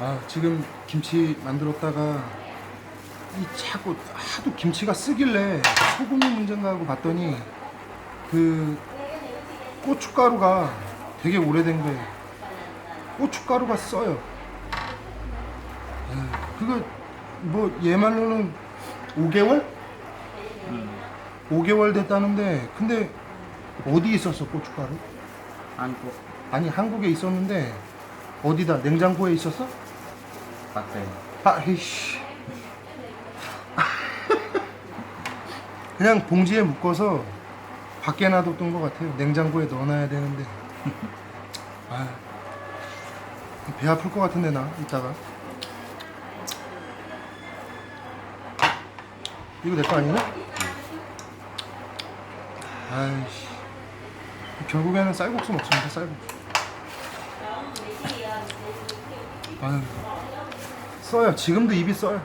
아 지금 김치 만들었다가 이 자꾸 하도 김치가 쓰길래 소금이 문제인가 하고 봤더니 그 고춧가루가 되게 오래된 거예요. 고춧가루가 써요. 에, 그거 뭐 얘 말로는 5개월? 5개월 됐다는데 근데 어디 있었어 고춧가루? 한국 아니 한국에 있었는데 어디다 냉장고에 있었어? 밖에 아. 그냥 봉지에 묶어서 밖에 놔뒀던 것 같아요. 냉장고에 넣어놔야 되는데. 아, 배 아플 것 같은데 나 이따가. 이거 내 거 아니냐? 아이씨. 결국에는 쌀국수 먹습니다. 쌀국수. 아유. 써요. 지금도 입이 써요.